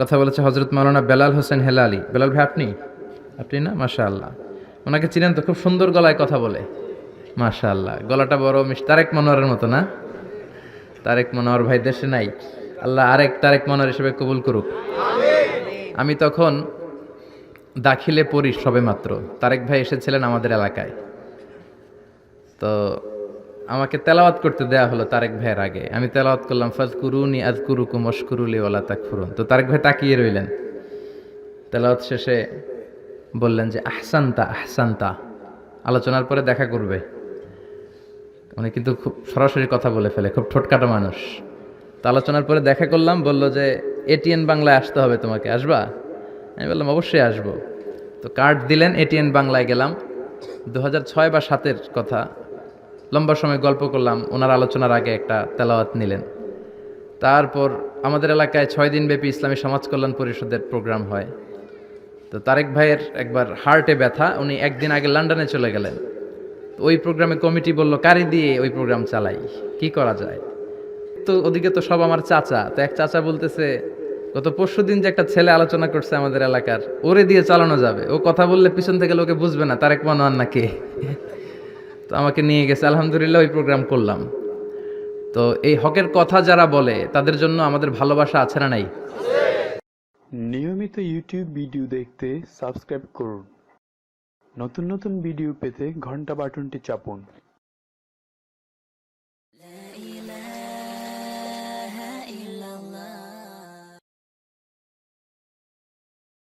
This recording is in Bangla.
কথা বলেছে হজরত মাওলানা বেলাল হোসেন হেলালি। বেলাল ভাই, আপনি? আপনি না? মাশা আল্লাহ ওনাকে চিনেন তো, খুব সুন্দর গলায় কথা বলে। মাশা আল্লাহ গলাটা বড় মিস তারেক মনোয়ারের মতো না? তারেক মনোয়ার ভাই দেশে নাই। আল্লাহ আরেক তারেক মনোয়ার হিসেবে কবুল করুক। আমি তখন দাখিলে পড়ি সবে মাত্র। তারেক ভাই এসেছিলেন আমাদের এলাকায়। তো আমাকে তেলাওয়াত করতে দেয়া হলো তারেক ভাইয়ের আগে। আমি তেলাওয়াত করলাম ফাজ কুরুনি আজ কুরুকুম অস্কুরুলি ওলা তাক ফুরুন তো তারেক ভাই তাকিয়ে রইলেন। তেলাওয়াত শেষে বললেন যে, আহসানতা আহসানতা। আলোচনার পরে দেখা করবে। উনি কিন্তু খুব সরাসরি কথা বলে ফেলে, খুব ঠোটকাটা মানুষ। তো আলোচনার পরে দেখা করলাম, বলল যে, এটিএন বাংলায় আসতে হবে তোমাকে, আসবা? আমি বললাম, অবশ্যই আসব। তো কার্ড দিলেন, এটিএন বাংলায় গেলাম। দু হাজার ছয় বা সাতের কথা। লম্বা সময় গল্প করলাম, ওনার আলোচনার আগে একটা তেলাওয়াত নিলেন। তারপর আমাদের এলাকায় ছয় দিন ব্যাপী ইসলামী সমাজ কল্যাণ পরিষদের প্রোগ্রাম হয়। তো তারেক ভাইয়ের একবার হার্টে ব্যথা, উনি একদিন আগে লন্ডনে চলে গেলেন। ওই প্রোগ্রামে কমিটি বলল, কারি দিয়ে ওই প্রোগ্রাম চালাই, কি করা যায়? তো ওদিকে তো সব আমার চাচা, তো এক চাচা বলতেছে, গত পরশু দিন যে একটা ছেলে আলোচনা করছে আমাদের এলাকার, ওরে দিয়ে চালানো যাবে, ও কথা বললে পিছন থেকে লোকে বুঝবে না, তারেক মনোয়ার না কে তো আমাকে নিয়ে গেছে। আলহামদুলিল্লাহ ওই প্রোগ্রাম করলাম। তো এই হকের কথা যারা বলে, তাদের জন্য আমাদের ভালোবাসা আছে না নাই? নিয়মিত ইউটিউব ভিডিও দেখতে সাবস্ক্রাইব করুন। নতুন নতুন ভিডিও পেতে ঘণ্টা বাটনটি চাপুন।